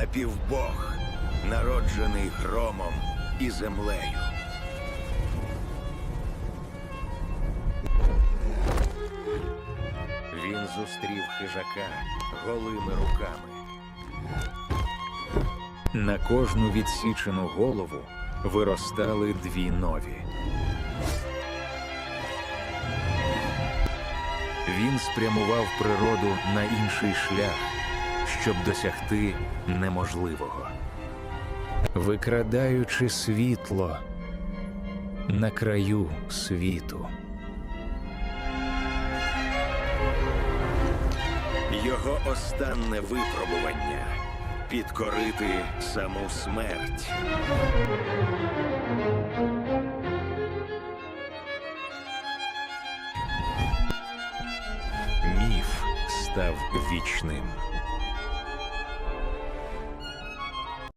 напівбог, народжений громом і землею. Він зустрів хижака голими руками. На кожну відсічену голову виростали дві нові. Він спрямував природу на інший шлях, щоб досягти неможливого. Викрадаючи світло на краю світу. Його останнє випробування підкорити саму смерть. Міф став вічним.